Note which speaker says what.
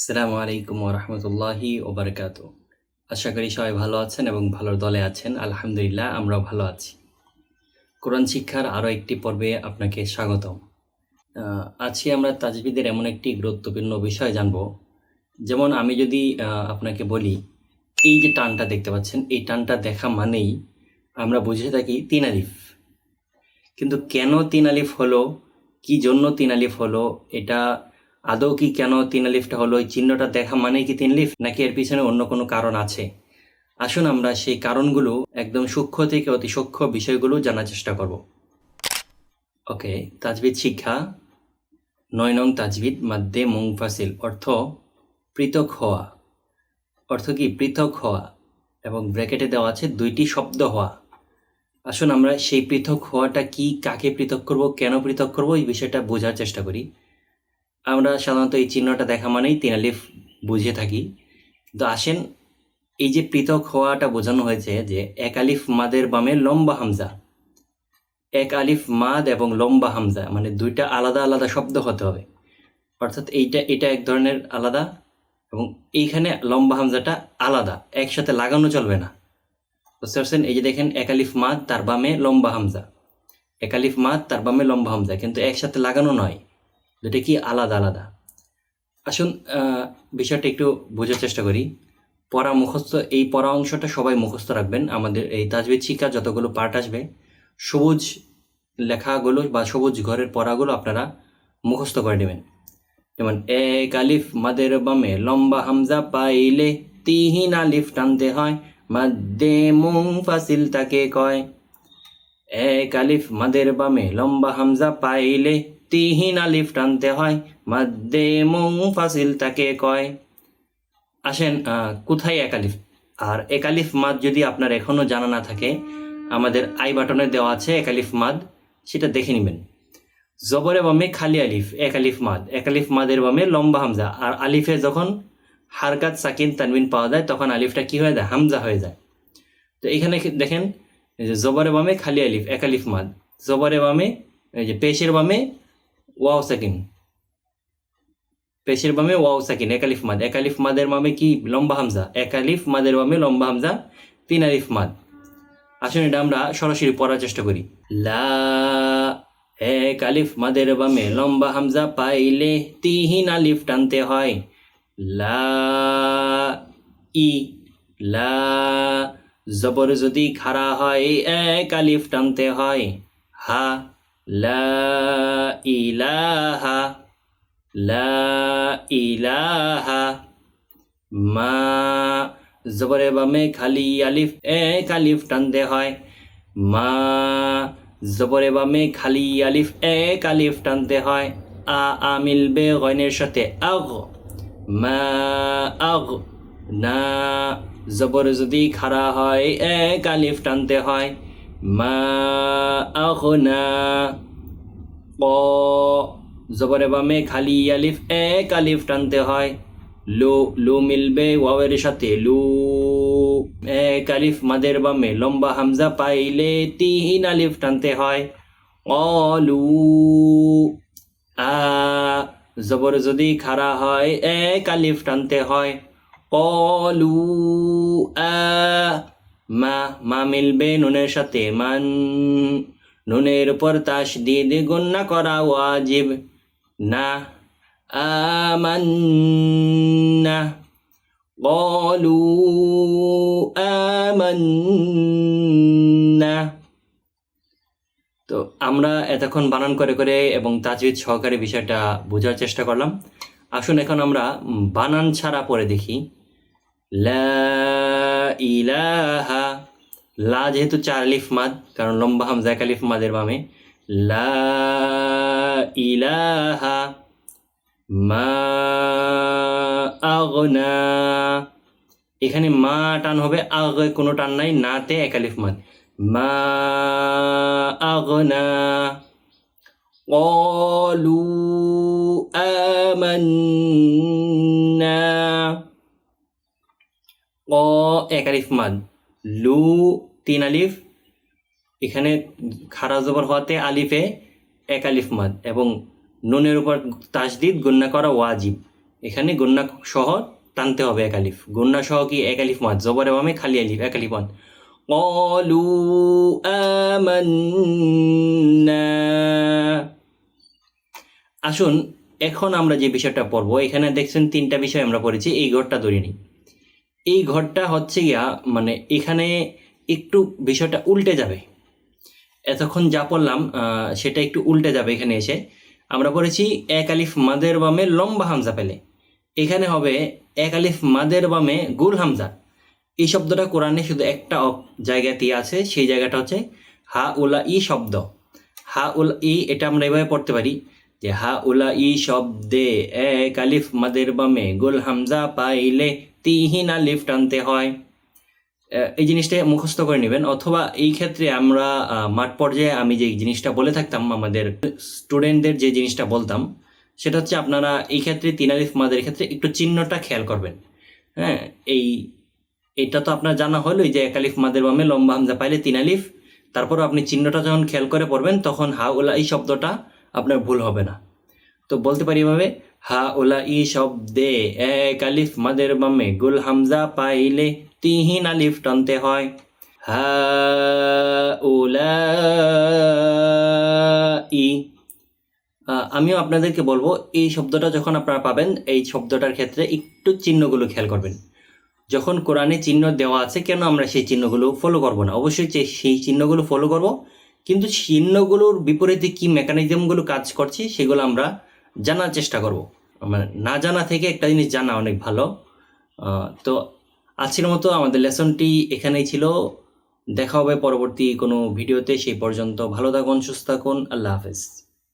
Speaker 1: আসসালামু আলাইকুম রহমতুল্লাহি ওবরকাত আশা করি সবাই ভালো আছেন এবং ভালোর দলে আছেন। আলহামদুলিল্লাহ, আমরাও ভালো আছি। কোরআন শিক্ষার আরও একটি পর্বে আপনাকে স্বাগতম। আজকে আমরা তাজবিদের এমন একটি গুরুত্বপূর্ণ বিষয় জানব। যেমন আমি যদি আপনাকে বলি, এই যে টানটা দেখতে পাচ্ছেন, এই টানটা দেখা মানেই আমরা বুঝে থাকি তিন আলিফ। কিন্তু কেন তিন আলিফ হলো? কি জন্য তিন আলিফ হলো? এটা আদৌ কি কেন তিন আলিফটা হলো? এই চিহ্নটা দেখা মানেই কি তিন লিফ নাকি এর পিছনে অন্য কোনো কারণ আছে? আসুন আমরা সেই কারণগুলো, একদম সূক্ষ্ম থেকে অতি সূক্ষ্ম বিষয়গুলো জানার চেষ্টা করব। ওকে তাজবিদ শিক্ষা। নয় নং তাজবিদ, মাদ্দে মুংফাসিল অর্থ পৃথক হওয়া। অর্থ কি? পৃথক হওয়া। এবং ব্র্যাকেটে দেওয়া আছে দুইটি শব্দ হওয়া। আসুন আমরা সেই পৃথক হওয়াটা কি, কাকে পৃথক করব, কেন পৃথক করব, এই বিষয়টা বোঝার চেষ্টা করি। আমরা সাধারণত এই চিহ্নটা দেখা মানেই তিন আলিফ বুঝে থাকি। কিন্তু আসেন, এই যে পৃথক হওয়াটা বোঝানো হয়েছে যে এক আলিফ মাদের বামে লম্বা হামজা। এক আলিফ মাদ এবং লম্বা হামজা মানে দুইটা আলাদা আলাদা শব্দ হতে হবে। অর্থাৎ এইটা, এটা এক ধরনের আলাদা এবং এইখানে লম্বা হামজাটা আলাদা, একসাথে লাগানো চলবে না। বুঝতে পারছেন? এই যে দেখেন, এক আলিফ মাদ তার বামে লম্বা হামজা। এক আলিফ মাদ তার বামে লম্বা হামজা, কিন্তু একসাথে লাগানো নয়। দুটা কি আলাদা আলাদা? আসুন বিষয়টা একটু বোঝার চেষ্টা করি। পড়া মুখস্থ, এই পড়া অংশটা সবাই মুখস্থ রাখবেন। আমাদের এই তাজবিদ শিক্ষা যতগুলো পার্ট আসবে, সবুজ লেখাগুলো বা সবুজ ঘরের পড়াগুলো আপনারা মুখস্থ করে নেবেন। যেমন, এক আলিফ মাদের বামে লম্বা হামজা পাইলে তিহিন আলিফ টানতে হয়, মাদ্দে মুং ফাসিল তাকে কয়। এক আলিফ মাদের বামে লম্বা হামজা পাইলে তিহিন আলিফ টানতে হয়। মাদ্দে মুং ফাসিল তাকে কয়। আসেন কোথায় একালিফ আর একালিফ মাদ যদি আপনার এখনও জানা না থাকে, আমাদের আই বাটনে দেওয়া আছে একালিফ মাদ, সেটা দেখে নেবেন। জবরে বামে খালি আলিফ, এক আলিফ মাদ। এক আলিফ মাদের বামে লম্বা হামজা। আর আলিফে যখন হারকাত সাকিন তানবিন পাওয়া যায়, তখন আলিফটা কি হয়ে যায়? হামজা হয়ে যায়। তো এখানে দেখেন জবরে বামে খালি আলিফ, এক আলিফ মাদ। জবরে বামে, এই যে পেশের বামে ওয়াও সাকিন পেশের বামে ওয়াও সাকিন এক আলিফ মাদ এক আলিফ মাদের বামে কি লম্বা হামজা এক আলিফ মাদের বামে লম্বা হামজা তিন আলিফ মাদ আসুন এটা আমরা সরাসরি পড়ার চেষ্টা করি লা এক আলিফ মাদের বামে লম্বা হামজা পাইলে তিহিন আলিফ টানতে হয় লা ই লা জবর যদি খাড়া হয় এক আলিফ টানতে হয় হা লা ইলাহা লা ইলাহা, মা, জবরে বামে খালি আলিফ এক আলিফ টানতে হয়। মা, জবরে বামে খালি আলিফ এক আলিফ টানতে হয়। আ আ মিলবে গয়নের সাথে আগ। মা, আগ। না, জবর যদি খাড়া হয় এক আলিফ টানতে হয়। মা আগ না ক, জবরে বামে খালি আলিফ, এক আলিফ টানতে হয়। লো লো মিলবে ওয়াওয়ের সাথে লু। এক আলিফ মাদের বামে লম্বা হামজা পাইলে তিন আলিফ টানতে হয়। অলু আ, জবর যদি খাড়া হয়, এক আলিফ টানতে হয়। অলু আ মা মা মিলবে নুনের সাথে মান নুনের উপর তাস দিয়ে গুন্না করা ওয়াজিব না আমান্না قالوا آمنا তো আমরা এতক্ষণ বানান করে করে এবং তাজবিদ সহকারে বিষয়টা বোঝার চেষ্টা করলাম আসুন এখন আমরা উম, বানান ছাড়া পড়ে দেখি লা ইলাহা লা যেহেতু চার লিফ মাদ কারণ লম্বা হামজা এক আলিফ মাদের বামে লা ইলাহা মা আগনা এখানে মা টান হবে আগ কোনো টান নাই নাতে একালিফ মাদ মা আগনা قالوا آمنا অ এক আলিফ মাদ লু, তিন আলিফ। এখানে খারা জবর হওয়াতে আলিফে এক আলিফ মাদ এবং নুনের উপর তাসদিদ গণ্যা করা ওয়াজিব। এখানে গণ্যা সহ টানতে হবে এক আলিফ। গণ্যা সহ কি এক আলিফ মাদ জবর এবামে খালি আলিফ, এক আলিফ মাদ কলু আমান্না। আসুন, এখন আমরা যে বিষয়টা পড়ব, এখানে দেখছেন তিনটা বিষয় আমরা পড়েছি, এই ঘরটা ধরে নিই। এই ঘরটা হচ্ছে গিয়া মানে এখানে একটু বিষয়টা উল্টে যাবে। এতক্ষণ যা পড়লাম সেটা একটু উল্টে যাবে এখানে এসে। আমরা পড়েছি, এক আলিফ মাদের বামে লম্বা হামজা পেলে। এখানে হবে, এক আলিফ মাদের বামে গুল হামজা। এই শব্দটা কোরআনে শুধু একটা জায়গাতেই আছে, সেই জায়গাটা হচ্ছে হা উলা ই শব্দ। হা উলা ই, এটা আমরা এভাবে পড়তে পারি যে হা উলা ই শব্দে এক আলিফ মাদের বামে গোল হামজা পাইলে তিহিন আলিফ টানতে হয়। এই জিনিসটা মুখস্থ করে নেবেন। অথবা এই ক্ষেত্রে আমরা মাঠ পর্যায়ে আমি যে জিনিসটা বলে থাকতাম, আমাদের স্টুডেন্টদের যে জিনিসটা বলতাম, সেটা হচ্ছে আপনারা এই ক্ষেত্রে তিন আলিফ মাদের ক্ষেত্রে একটু চিহ্নটা খেয়াল করবেন। হ্যাঁ এই, এটা তো আপনার জানা হলো যে এক আলিফ মাদের বামে লম্বা হামজা পাইলে তিন আলিফ তারপরও আপনি চিহ্নটা যখন খেয়াল করে পড়বেন, তখন হা ওলা এই শব্দটা আপনার ভুল হবে না। তো বলতে পারি এভাবে হা ওলা ই শব্দে এক আলিফ মাদের বামে গুল হামজা পাইলে তিহিন আলিফ টানতে হয়। হা ওলা ই আমিও আপনাদেরকে বলব, এই শব্দটা যখন আপনারা পাবেন, এই শব্দটার ক্ষেত্রে একটু চিহ্নগুলো খেয়াল করবেন। যখন কোরআনে চিহ্ন দেওয়া আছে, কেন আমরা সেই চিহ্নগুলো ফলো করব না? অবশ্যই সেই চিহ্নগুলো ফলো করব, কিন্তু চিহ্নগুলোর বিপরীতে কি মেকানিজমগুলো কাজ করছে, সেগুলো আমরা জানার চেষ্টা করব। মানে না জানা থেকে একটা জিনিস জানা অনেক ভালো। তো আজকের মতো আমাদের লেসনটি এখানেই ছিল। দেখা হবে পরবর্তী কোনো ভিডিওতে, সেই পর্যন্ত ভালো থাকুন, সুস্থ থাকুন, আল্লাহ হাফেজ।